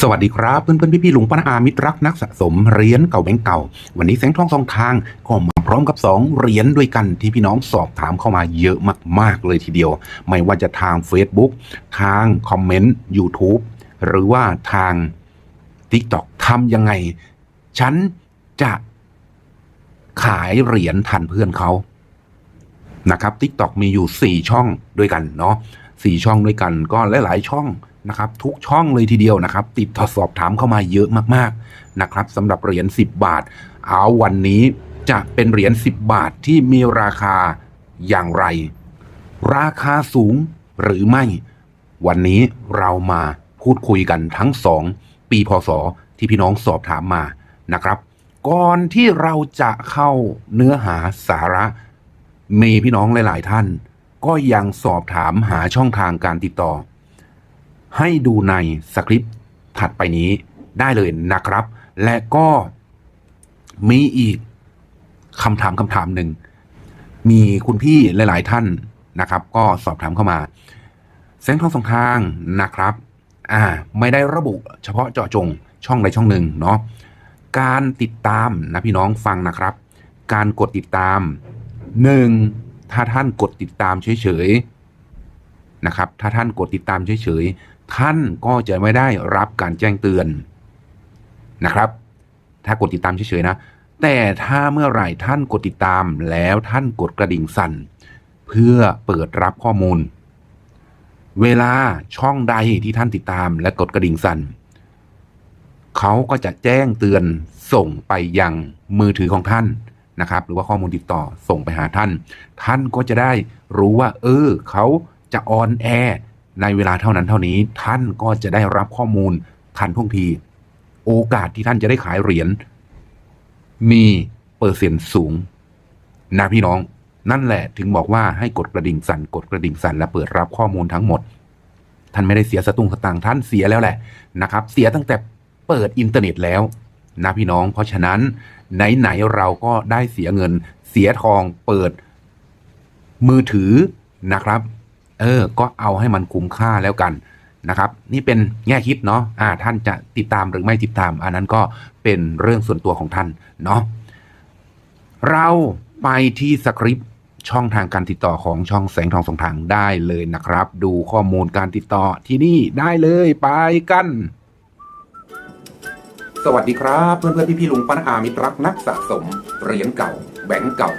สวัสดีครับ เพื่อนเพื่อนพี่พี่ลุงป้านาอามิตรรักนักสะสมเหรียญเก่าแบงก์เก่า วันนี้แสงทองสองทางก็มาพร้อมกับ 2 เหรียญด้วยกันที่พี่น้องสอบถามเข้ามาเยอะมาก ๆ เลยทีเดียว ไม่ว่าจะทาง Facebook ทางคอมเมนต์ YouTube หรือว่าทาง TikTok ทำยังไง ฉันจะขายเหรียญทันเพื่อนเขานะครับ TikTok มีอยู่ 4 ช่องด้วยกันเนาะ4ช่องด้วยกันก็หลาย ๆ ช่อง นะครับทุกช่องเลยทีเดียวนะครับ ติดต่อสอบถามเข้ามาเยอะมากๆนะครับสำหรับเหรียญ10 บาท เอาวันนี้จะเป็นเหรียญ10 บาทที่มีราคาอย่างไร ราคาสูงหรือไม่ วันนี้เรามาพูดคุยกันทั้งสองปีพศที่พี่น้องสอบถามมานะครับ ก่อนที่เราจะเข้าเนื้อหาสาระ มีพี่น้องหลาย ๆ ท่าน ก็ยังสอบถามหาช่องทางการติดต่อ ให้ดูในสคริปต์ถัดไปนี้ได้เลยนะครับ และก็มีอีกคำถามคำถามหนึ่ง มีคุณพี่หลาย ๆ ท่านนะครับ ก็สอบถามเข้ามาแสงทองสองทางนะครับ อ่า ไม่ได้ระบุเฉพาะเจาะจงช่องใดช่องหนึ่งเนาะการติดตามนะพี่น้องฟังนะครับ การกดติดตามหนึ่งถ้าท่านกดติดตามเฉยๆนะครับ ถ้าท่านกดติดตามเฉยๆ ท่านก็จะไม่ได้รับการแจ้งเตือนนะครับ ถ้ากดติดตามเฉยๆนะ แต่ถ้าเมื่อไหร่ท่านกดติดตามแล้วท่านกดกระดิ่งสั่น เพื่อเปิดรับข้อมูล เวลาช่องใดที่ท่านติดตามและกดกระดิ่งสั่นเขาก็จะแจ้งเตือนส่งไปยังมือถือของท่านนะครับ หรือว่าข้อมูลติดต่อส่งไปหาท่าน ท่านก็จะได้รู้ว่า เออเขาจะออนแอร์ ในเวลาเท่านั้นเท่านี้ท่านก็จะได้รับข้อมูลทันท่วงที โอกาสที่ท่านจะได้ขายเหรียญมีเปอร์เซ็นต์สูง นะพี่น้องนั่นแหละถึงบอกว่าให้กดกระดิ่งสั่นกดกระดิ่งสั่นและเปิดรับข้อมูลทั้งหมด ท่านไม่ได้เสียสตุ้งสตางค์ท่านเสียแล้วแหละนะครับ เสียตั้งแต่เปิดอินเทอร์เน็ตแล้วนะพี่น้อง เพราะฉะนั้นไหนๆเราก็ได้เสียเงิน เสียทองเปิดมือถือนะครับ เออ ก็เอาให้มันคุ้มค่าแล้วกันนะครับ นี่เป็นแง่คิดเนาะอ่าท่านจะติดตามหรือไม่ติดตาม อันนั้นก็เป็นเรื่องส่วนตัวของท่านเนาะเราไปที่สคริปต์ช่องทางการติดต่อของช่องแสงทองสองทางได้เลยนะครับ ดูข้อมูลการติดต่อที่นี่ได้เลยไปกัน สวัสดีครับ เพื่อนเพื่อนพี่พี่ๆลุงป้าน้าอามิตรรักนักสะสมเหรียญเก่าแบงก์เก่า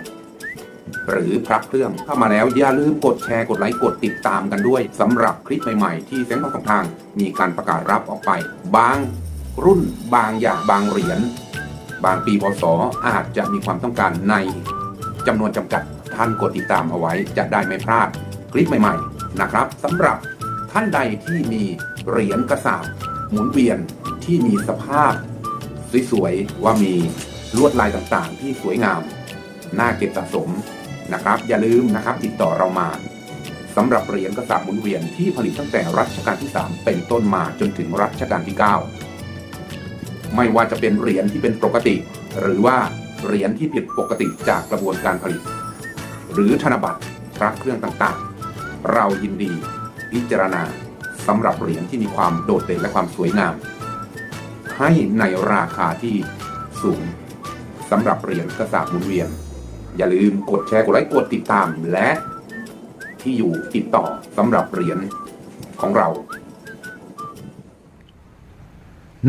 หรือพระเครื่องเข้ามาแล้วอย่าลืมกดแชร์กดไลค์กดติดตามกันด้วยสำหรับคลิปใหม่ๆ ที่แสงทองสองทางมีการประกาศรับออกไป บางรุ่นบางอย่างบางเหรียญบางปีพศอาจจะมีความต้องการในจำนวนจำกัดท่านกดติดตามเอาไว้จะได้ไม่พลาดคลิปใหม่ๆนะครับสำหรับท่านใดที่มีเหรียญกระสาบหมุนเวียนที่มีสภาพสวยๆว่ามีลวดลายต่างๆ ที่สวยงาม น่าเก็บสะสม นะครับ อย่าลืมนะครับติดต่อเรามาสำหรับเหรียญกระสาบหมุนเวียนที่ผลิตตั้งแต่รัชกาลที่ 3 เป็นต้นมาจนถึงรัชกาลที่ 9 ไม่ว่าจะเป็นเหรียญที่เป็นปกติ หรือว่าเหรียญที่ผิดปกติจากกระบวนการผลิต หรือธนบัตรพระเครื่องต่างๆ เรายินดีพิจารณาสำหรับเหรียญที่มีความโดดเด่นและความสวยงาม ให้ในราคาที่สูงสำหรับเหรียญกระสาบหมุนเวียน อย่าลืมกดแชร์กดไลค์กดติดตามและที่อยู่ติดต่อสำหรับเหรียญของเรา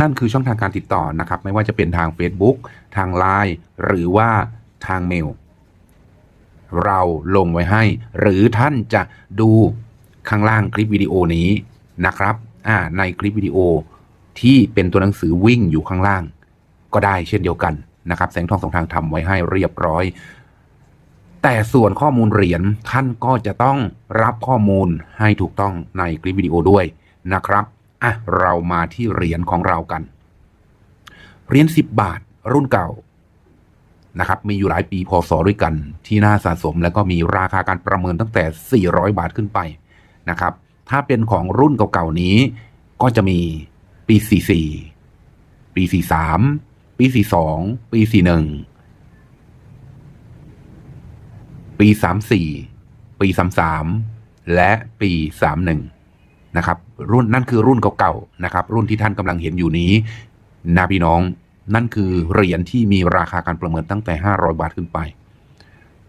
นั่นคือช่องทางการติดต่อนะครับ ไม่ว่าจะเป็นทาง Facebook ทาง Line หรือว่าทางเมล เราลงไว้ให้ หรือท่านจะดูข้างล่างคลิปวิดีโอนี้นะครับอ่าในคลิปวิดีโอที่เป็นตัวหนังสือวิ่งอยู่ข้างล่าง ก็ได้เช่นเดียวกันนะครับ แสงทองสองทางทำไว้ให้เรียบร้อย แต่ส่วนข้อมูลเหรียญท่านก็จะต้องรับข้อมูลให้ถูกต้องในคลิปวิดีโอด้วยนะครับอะเรามาที่เหรียญของเรากัน เหรียญ10 บาทรุ่นเก่านะครับมีอยู่หลายปีพศด้วยกัน ที่น่าสะสมแล้วก็มีราคาการประเมินตั้งแต่ 400 บาทขึ้นไปนะครับ ถ้าเป็นของรุ่นเก่าๆนี้ ก็จะมีปี 44 ปี 43 ปี 42 ปี 41 ปี 34 ปี 33 และปี 31 นะครับ รุ่นนั่นคือรุ่นเก่าๆนะครับ รุ่นที่ท่านกำลังเห็นอยู่นี้นะพี่น้องนั่นคือเหรียญที่มีราคาการประเมินตั้งแต่ 500 บาทขึ้นไป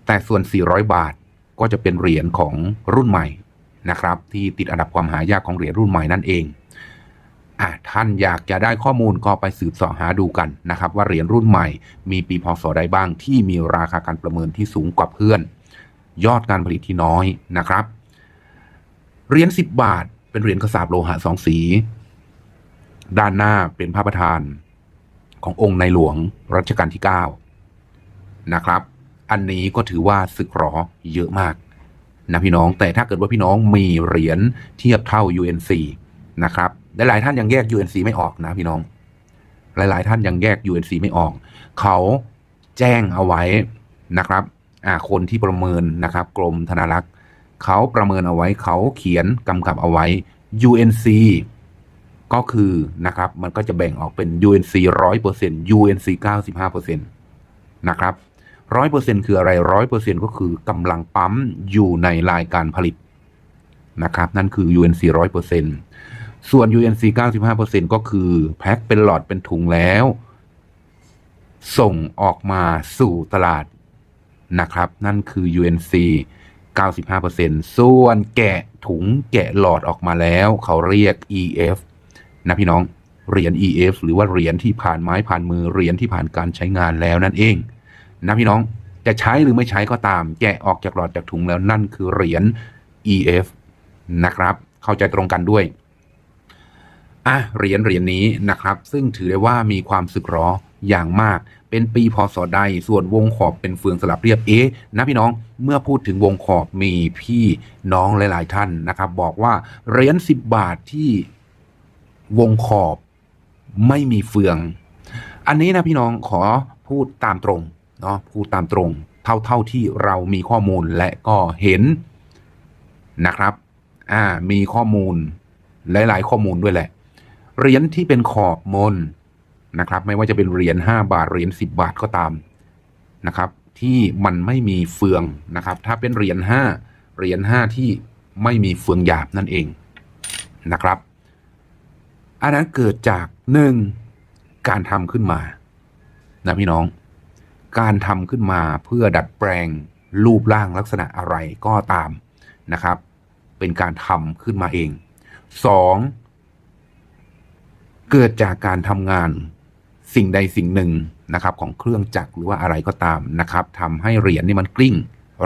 แต่ส่วน 400 บาทก็จะเป็นเหรียญของรุ่นใหม่นะครับ ที่ติดอันดับความหายากของเหรียญรุ่นใหม่นั่นเองอะท่านอยากจะได้ข้อมูลก็ไปสืบสาะหาดูกันนะครับ ว่าเหรียญรุ่นใหม่มีปีพศใดบ้างที่มีราคาการประเมินที่สูงกว่าเพื่อน ยอดการผลิตที่น้อยนะครับ เหรียญ10 บาท เป็นเหรียญกระสาบโลหะสองสี ด้านหน้าเป็นพระประธาน ขององค์ในหลวงรัชกาลที่ 9 นะครับ อันนี้ก็ถือว่าสึกหรอเยอะมากนะพี่น้องแต่ถ้าเกิดว่าพี่น้องมีเหรียญเทียบเท่า UNC นะครับหลายๆท่านยังแยก UNC ไม่ออกนะพี่น้อง หลายๆ ท่านยังแยก UNC ไม่ออก เขาแจ้งเอาไว้นะครับ คนที่ประเมินนะครับ กรมธนารักษ์เขาประเมินเอาไว้เขาเขียนกำกับเอาไว้ UNC ก็คือนะครับมันก็จะแบ่งออกเป็น UNC 100% UNC 95%นะครับ100%คืออะไร100%ก็คือกำลังปั๊มอยู่ในรายการผลิตนะครับ นั่นคือ UNC 100%ส่วน UNC 95%ก็คือแพ็คเป็นหลอดเป็นถุงแล้ว ส่งออกมาสู่ตลาด นะครับ นั่นคือ UNC 95%ส่วนแกะถุงแกะหลอดออกมาแล้ว เขาเรียก EF นะพี่น้องเหรียญ EF หรือว่าเหรียญที่ผ่านไม้ผ่านมือเหรียญที่ผ่านการใช้งานแล้วนั่นเอง นะพี่น้องจะใช้หรือไม่ใช้ก็ตาม แกะออกจากหลอดจากถุงแล้วนั่นคือเหรียญ EF นะครับ เข้าใจตรงกันด้วยอะเหรียญเหรียญนี้นะครับ ซึ่งถือได้ว่ามีความสึกหรออย่างมาก เป็นปีพศใด ส่วนวงขอบเป็นเฟืองสลับเรียบ เอ๊ะนะพี่น้อง เมื่อพูดถึงวงขอบมีพี่น้องหลาย ๆ ท่านนะครับ บอกว่าเหรียญสิบบาทที่วงขอบไม่มีเฟือง อันนี้นะพี่น้องขอพูดตามตรงเนาะพูดตามตรง เท่าเท่าที่เรามีข้อมูลและก็เห็นนะครับ อ่า มีข้อมูลหลาย ๆ ข้อมูลด้วยแหละ เหรียญที่เป็นขอบมน นะครับ ไม่ว่าจะเป็นเหรียญ5บาทเหรียญ10 บาทก็ตามนะครับ ที่มันไม่มีเฟืองนะครับ ถ้าเป็นเหรียญ5เหรียญ5ที่ไม่มีเฟืองหยาบนั่นเองนะครับ อันนั้นเกิดจากหนึ่งการทำขึ้นมานะพี่น้อง การทำขึ้นมาเพื่อดัดแปลงรูปร่างลักษณะอะไรก็ตามนะครับ เป็นการทำขึ้นมาเองสองเกิดจากการทำงาน สิ่งใดสิ่งหนึ่งนะครับของเครื่องจักรหรือว่าอะไรก็ตามนะครับทำให้เหรียญนี่มันกลิ้ง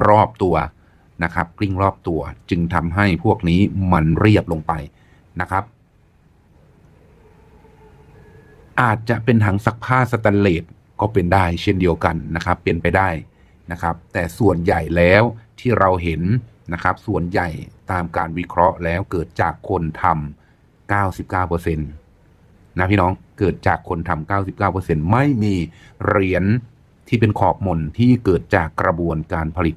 รอบตัวนะครับ กลิ้งรอบตัว จึงทำให้พวกนี้มันเรียบลงไปนะครับ อาจจะเป็นถังซักผ้าสแตนเลสก็เป็นได้เช่นเดียวกันนะครับ เป็นไปได้นะครับ แต่ส่วนใหญ่แล้วที่เราเห็นนะครับ ส่วนใหญ่ตามการวิเคราะห์แล้วเกิดจากคนทำ99% นะพี่น้องเกิดจากคนทำ99%ไม่มีเหรียญที่เป็นขอบมนที่เกิดจากกระบวนการผลิต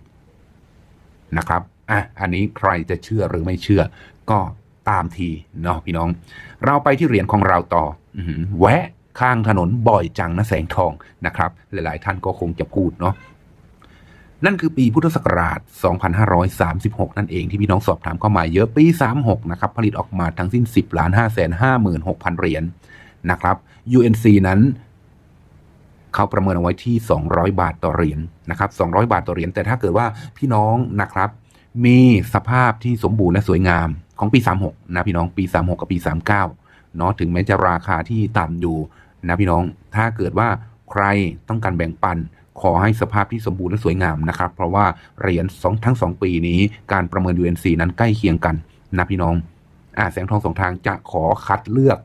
นะครับอะอันนี้ใครจะเชื่อหรือไม่เชื่อ ก็ตามทีเนาะพี่น้อง เราไปที่เหรียญของเราต่อออหือแวะข้างถนนบ่อยจังนะแสงทองนะครับ หลาย ๆ ท่านก็คงจะพูดเนาะ นั่นคือปีพุทธศักราช 2536 นั่นเองที่พี่น้องสอบถามเข้ามาเยอะปี 36 นะครับ ผลิตออกมาทั้งสิ้น 10ล้าน5แสน56,000 เหรียญนะครับ UNC นั้น เขาประเมินเอาไว้ที่ 200 บาทต่อเหรียญนะครับ 200 บาทต่อเหรียญ แต่ถ้าเกิดว่าพี่น้องนะครับ มีสภาพที่สมบูรณ์และสวยงามของปี 36 นะพี่น้องปี 36 กับปี 39 เนาะถึงแม้จะราคาที่ต่ำอยู่นะพี่น้องถ้าเกิดว่าใครต้องการแบ่งปัน ขอให้สภาพที่สมบูรณ์และสวยงามนะครับ เพราะว่าเหรียญสองทั้งสองปีนี้การประเมิน UNC นั้นใกล้เคียงกันนะพี่น้องอ่าแสงทองสองทางจะขอคัดเลือก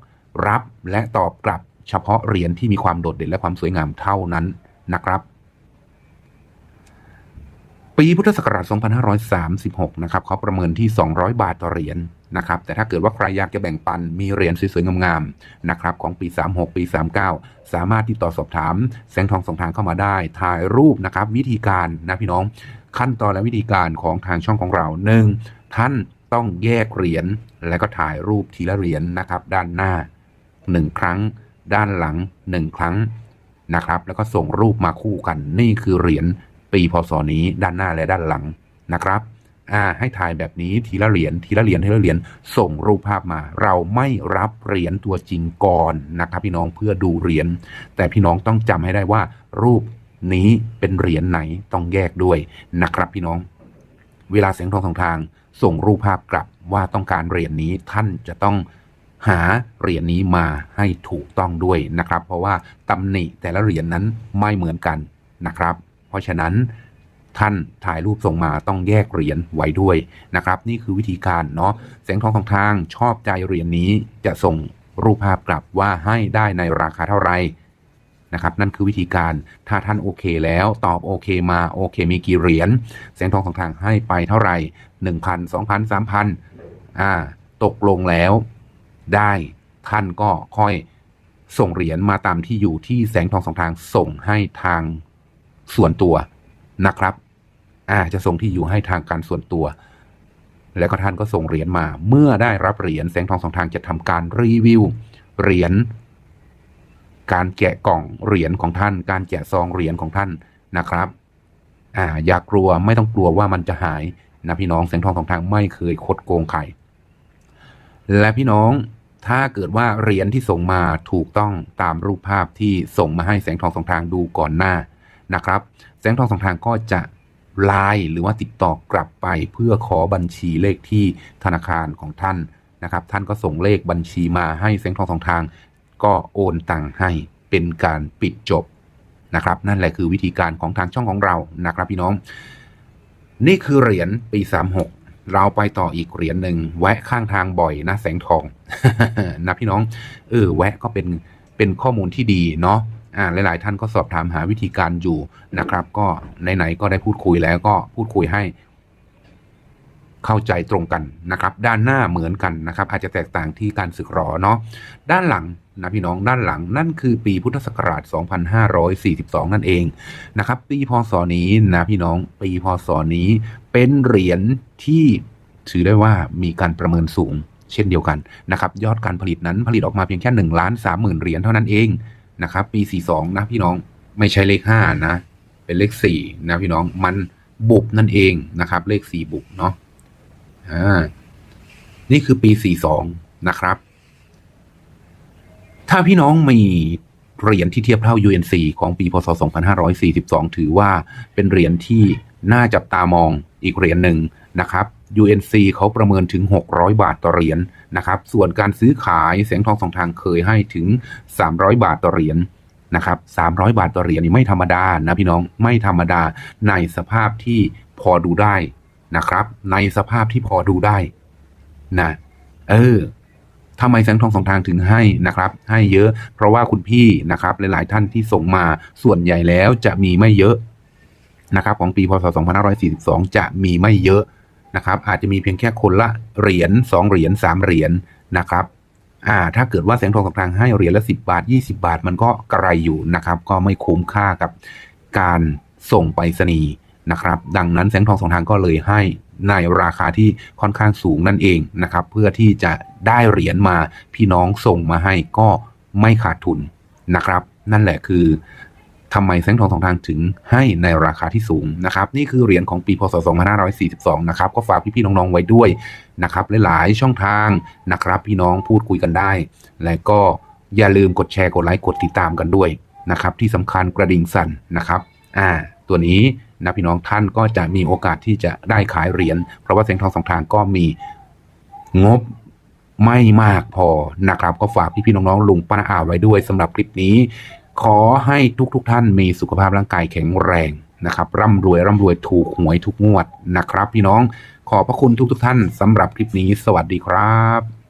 รับและตอบกลับเฉพาะเหรียญที่มีความโดดเด่นและความสวยงามเท่านั้นนะครับ ปีพุทธศักราช 2536 นะครับเขาประเมินที่ 200 บาทต่อเหรียญนะครับ แต่ถ้าเกิดว่าใครอยากจะแบ่งปันมีเหรียญสวยๆงามๆนะครับของปี 36 ปี 39 สามารถติดต่อสอบถามแสงทองสองทางเข้ามาได้ ถ่ายรูปนะครับ วิธีการนะพี่น้องขั้นตอนและวิธีการของทางช่องของเราหนึ่งท่านต้องแยกเหรียญแล้วก็ถ่ายรูปทีละเหรียญนะครับ ด้านหน้า 1 ครั้ง ด้านหลัง 1 ครั้งนะครับ แล้วก็ส่งรูปมาคู่กันนี่คือเหรียญ ปีพศนี้ด้านหน้าและด้านหลังนะครับอ่าให้ถ่ายแบบนี้ทีละเหรียญทีละเหรียญทีละเหรียญส่งรูปภาพมา เราไม่รับเหรียญตัวจริงก่อนนะครับ พี่น้องเพื่อดูเหรียญแต่พี่น้องต้องจำให้ได้ว่า รูปนี้เป็นเหรียญไหนต้องแยกด้วยนะครับ พี่น้อง เวลาเสียงทองสองทาง ส่งรูปภาพกลับว่าต้องการเหรียญนี้ท่านจะต้องหาเหรียญนี้มาให้ถูกต้องด้วยนะครับ เพราะว่าตำหนิแต่ละเหรียญนั้นไม่เหมือนกันนะครับ เพราะฉะนั้นท่านถ่ายรูปส่งมาต้องแยกเหรียญไว้ด้วยนะครับ นี่คือวิธีการเนาะแสงทองของทางชอบใจเหรียญนี้จะส่งรูปภาพกลับว่าให้ได้ในราคาเท่าไหร่นะครับนั่นคือวิธีการถ้าท่านโอเคแล้วตอบโอเคมาโอเคมีกี่เหรียญแสงทองของทางให้ไปเท่าไหร่หนึ่งพันสองพันสามพันอ่าตกลงแล้วได้ท่านก็ค่อยส่งเหรียญมาตามที่อยู่ที่แสงทองสองทางส่งให้ทาง ส่วนตัวนะครับอ่าจะส่งที่อยู่ให้ทางการส่วนตัว แล้วก็ท่านก็ส่งเหรียญมา เมื่อได้รับเหรียญแสงทองสองทางจะทำการรีวิวเหรียญการแกะกล่องเหรียญของท่าน การแกะซองเหรียญของท่านนะครับ อ่า อย่ากลัวไม่ต้องกลัวว่ามันจะหายนะพี่น้องแสงทองสองทางไม่เคยคดโกงใครและพี่น้องถ้าเกิดว่าเหรียญที่ส่งมาถูกต้องตามรูปภาพที่ส่งมาให้แสงทองสองทางดูก่อนหน้า นะครับแสงทองสองทางก็จะไลน์หรือว่าติดต่อกลับไปเพื่อขอบัญชีเลขที่ธนาคารของท่านนะครับ ท่านก็ส่งเลขบัญชีมาให้แสงทองสองทาง ก็โอนตังให้เป็นการปิดจบนะครับ นั่นแหละคือวิธีการของทางช่องของเรานะครับ พี่น้อง นี่คือเหรียญปี36เราไปต่ออีกเหรียญหนึ่งแวะข้างทางบ่อยนะแสงทองนะพี่น้องเออแวะก็เป็นเป็นข้อมูลที่ดีเนาะ อ่าหลาย ๆ ท่านก็สอบถามหาวิธีการอยู่นะครับ ก็ไหนๆก็ได้พูดคุยแล้วก็พูดคุยให้ เข้าใจตรงกันนะครับ ด้านหน้าเหมือนกันนะครับ อาจจะแตกต่างที่การสึกหรอเนาะด้านหลังนะพี่น้องด้านหลังนั่นคือปีพุทธศักราช 2542 นั่นเองนะครับ ปีพศนี้นะพี่น้องปีพศนี้เป็นเหรียญที่ถือได้ว่ามีการประเมินสูงเช่นเดียวกันนะครับ ยอดการผลิตนั้นผลิตออกมาเพียงแค่1ล้าน3หมื่นเหรียญเท่านั้นเอง นะครับ ปี 42 นะพี่น้องไม่ใช่เลข 5 นะ เป็นเลข 4 นะพี่น้องมันบุบนั่นเองนะครับ เลข 4 บุบเนาะอ่านี่คือปี 42 นะครับ ถ้าพี่น้องมีเหรียญที่เทียบเท่า UNC ของปีพศ 2542 ถือว่าเป็นเหรียญที่น่าจับตามองอีกเหรียญหนึ่งนะครับ UNC เขาประเมินถึง 600 บาทต่อเหรียญนะครับ ส่วนการซื้อขายแสงทองสองทางเคยให้ถึง 300 บาทต่อเหรียญนะครับ 300 บาทต่อเหรียญนี่ไม่ธรรมดานะพี่น้องไม่ธรรมดาในสภาพที่พอดูได้นะครับ ในสภาพที่พอดูได้นะเออทำไมแสงทองสองทางถึงให้นะครับ ให้เยอะ เพราะว่าคุณพี่นะครับ หลาย ๆ ท่านที่ส่งมาส่วนใหญ่แล้วจะมีไม่เยอะนะครับ ของปีพศ 2542 จะมีไม่เยอะ นะครับอาจจะมีเพียงแค่คนละเหรียญ2เหรียญ3เหรียญนะครับอ่าถ้าเกิดว่าแสงทองสองทางให้เหรียญละ 10 บาท 20 บาท มันก็กระไรอยู่นะครับ ก็ไม่คุ้มค่ากับการส่งไปรษณีย์นะครับ ดังนั้นแสงทองสองทางก็เลยให้ในราคาที่ค่อนข้างสูงนั่นเองนะครับ เพื่อที่จะได้เหรียญมาพี่น้องส่งมาให้ก็ไม่ขาดทุนนะครับ นั่นแหละคือ ทำไมแสงทองสองทางถึงให้ในราคาที่สูงนะครับ นี่คือเหรียญของปีพศ 2542 นะครับ ก็ฝากพี่ๆน้องๆไว้ด้วยนะครับหลายๆช่องทางนะครับ พี่น้องพูดคุยกันได้ และก็อย่าลืมกดแชร์กดไลค์กดติดตามกันด้วยนะครับ ที่สำคัญกระดิ่งสั่นนะครับอ่าตัวนี้นะพี่น้องท่านก็จะมีโอกาสที่จะได้ขายเหรียญเพราะว่าแสงทองสองทางก็มีงบไม่มากพอนะครับ ก็ฝากพี่ๆน้องๆลุงป้าน้าอาไว้ด้วยสำหรับคลิปนี้ ขอให้ทุกๆทท่านมีสุขภาพร่างกายแข็งแรงนะครับร่ำรวยร่ำรวยถูกหวยทุกงวดนะครับ พี่น้องขอบพระคุณทุกๆทท่านสำหรับคลิปนี้ สวัสดีครับ